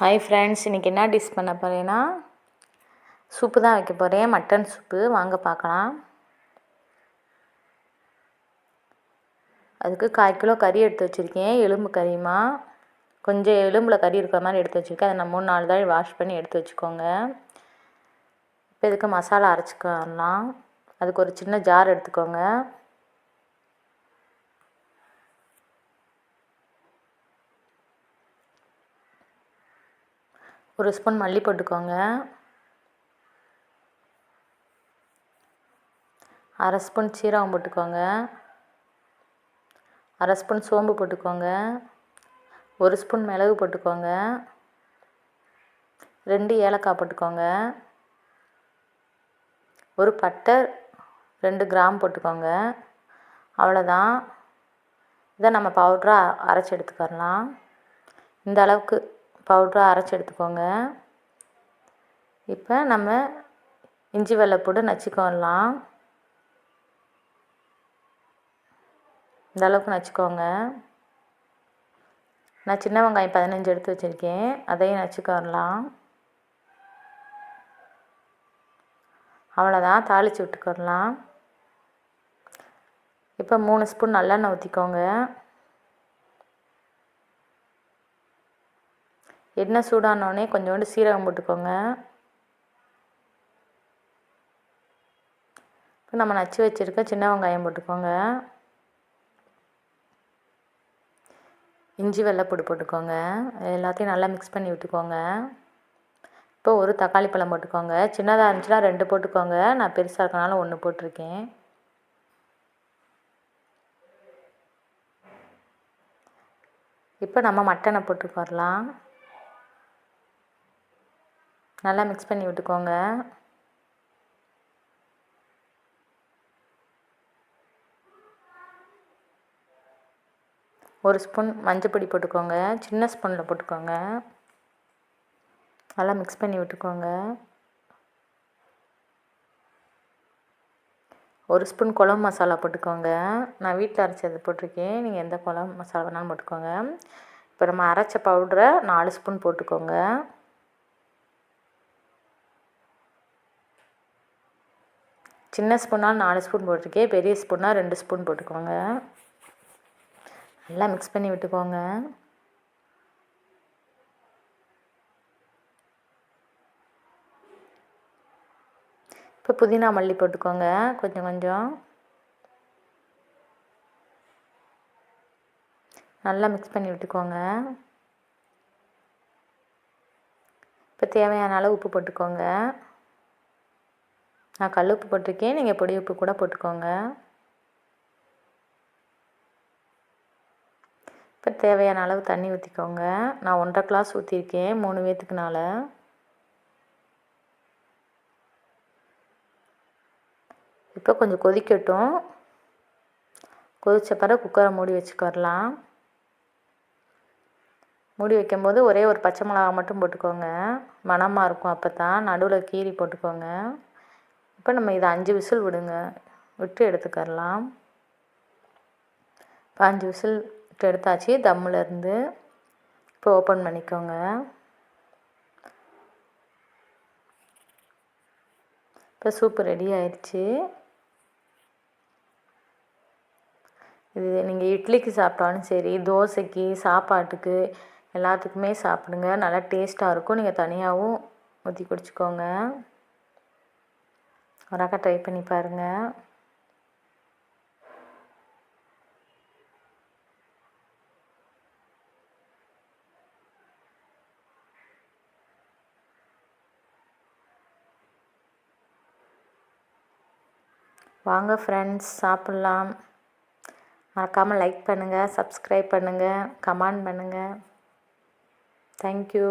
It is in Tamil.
ஹாய் ஃப்ரெண்ட்ஸ் இன்றைக்கி என்ன டிஷ் பண்ண போகிறேன்னா சூப்பு தான் வைக்க போகிறேன் மட்டன் சூப்பு வாங்க பார்க்கலாம். அதுக்கு கால் கிலோ கறி எடுத்து வச்சுருக்கேன். எலும்பு கறியுமா? கொஞ்சம் எலும்பில் கறி இருக்கிற மாதிரி எடுத்து வச்சுருக்கேன். அதை நான் மூணு நாலு தான் வாஷ் பண்ணி எடுத்து வச்சுக்கோங்க. இப்போ இதுக்கு மசாலா அரைச்சிக்கலாம். அதுக்கு ஒரு சின்ன ஜார் எடுத்துக்கோங்க. ஒரு ஸ்பூன் மல்லி போட்டுக்கோங்க. அரை ஸ்பூன் சீரகம் போட்டுக்கோங்க. அரை ஸ்பூன் சோம்பு போட்டுக்கோங்க. ஒரு ஸ்பூன் மிளகு போட்டுக்கோங்க. ரெண்டு ஏலக்காய் போட்டுக்கோங்க. ஒரு பட்டை ரெண்டு கிராம் போட்டுக்கோங்க. அவ்வளோதான் இதை நம்ம பவுட்ராக அரைச்சி எடுத்துக்கரலாம் இந்த அளவுக்கு பவுட்ராக அரைச்சி எடுத்துக்கோங்க. இப்போ நம்ம இஞ்சி வெள்ளைப்பூடு நச்சுக்கோலாம். இந்த அளவுக்கு நச்சுக்கோங்க. நான் சின்ன வெங்காயம் பதினஞ்சு எடுத்து வச்சுருக்கேன். அதையும் நச்சுக்கரலாம் அவ்வளோதான் தாளித்து விட்டுக்கரலாம் இப்போ மூணு ஸ்பூன் நல்லெண்ணெய் ஊற்றிக்கோங்க எண்ணெய் சூடானோடனே கொஞ்சோண்டு சீரகம் போட்டுக்கோங்க. இப்போ நம்ம நச்சு வச்சுருக்க சின்ன வெங்காயம் போட்டுக்கோங்க. இஞ்சி வெள்ளைப்பூடு போட்டுக்கோங்க. எல்லாத்தையும் நல்லா மிக்ஸ் பண்ணி விட்டுக்கோங்க. இப்போ ஒரு தக்காளி பழம் போட்டுக்கோங்க. சின்னதாக இருந்துச்சுன்னா ரெண்டு போட்டுக்கோங்க. நான் பெருசாக இருக்கனால ஒன்று போட்டிருக்கேன். இப்போ நம்ம மட்டனை போட்டுக்கு வரலாம் நல்லா மிக்ஸ் பண்ணி விட்டுக்கோங்க. ஒரு ஸ்பூன் மஞ்சப்பொடி போட்டுக்கோங்க. சின்ன ஸ்பூனில் போட்டுக்கோங்க. நல்லா மிக்ஸ் பண்ணி விட்டுக்கோங்க. ஒரு ஸ்பூன் குழம்பு மசாலா போட்டுக்கோங்க. நான் வீட்டில் அரைச்சது போட்டிருக்கேன். நீங்கள் எந்த குழம்பு மசாலா வேணாலும் போட்டுக்கோங்க. இப்போ நம்ம அரைச்ச பவுடரை நாலு ஸ்பூன் போட்டுக்கோங்க. சின்ன ஸ்பூனால் நாலு ஸ்பூன் போட்டிருக்கேன் பெரிய ஸ்பூனால் ரெண்டு ஸ்பூன் போட்டுக்கோங்க. நல்லா மிக்ஸ் பண்ணி விட்டுக்கோங்க. இப்போ புதினா மல்லி போட்டுக்கோங்க கொஞ்சம் கொஞ்சம். நல்லா மிக்ஸ் பண்ணி விட்டுக்கோங்க. இப்போ தேவையான அளவு உப்பு போட்டுக்கோங்க. நான் கல் உப்பு போட்டிருக்கேன். நீங்கள் பொடி உப்பு கூட போட்டுக்கோங்க. இப்போ தேவையான அளவு தண்ணி ஊற்றிக்கோங்க நான் ஒன்றரை கிளாஸ் ஊற்றிருக்கேன் மூணு பேத்துக்குனால இப்போ கொஞ்சம் கொதிக்கட்டும். கொதித்த பிறகு குக்கரை மூடி வச்சுக்கரலாம் மூடி வைக்கும்போது ஒரே ஒரு பச்சை மிளகா மட்டும் போட்டுக்கோங்க. மணமாக இருக்கும் அப்போ தான் நடுவில் கீரி போட்டுக்கோங்க. இப்போ நம்ம இதை அஞ்சு விசில் விடுங்க. விட்டு எடுத்துக்கரலாம். இப்போ அஞ்சு விசில் விட்டு எடுத்தாச்சு. தம்மிலேருந்து இப்போ ஓப்பன் பண்ணிக்கோங்க. இப்போ சூப்பு ரெடி ஆயிடுச்சு இது நீங்கள் இட்லிக்கு சாப்பிட்டாலும் சரி தோசைக்கு சாப்பாட்டுக்கு எல்லாத்துக்குமே சாப்பிடுங்க. நல்லா டேஸ்ட்டாக இருக்கும். நீங்கள் தனியாகவும் ஊற்றி குடிச்சிக்கோங்க. ஒராக்கா ட்ரை பண்ணி பாருங்கள் வாங்க ஃப்ரெண்ட்ஸ் சாப்பிட்லாம். மறக்காமல் லைக் பண்ணுங்கள் சப்ஸ்கிரைப் பண்ணுங்கள் கமெண்ட் பண்ணுங்கள் தேங்க்யூ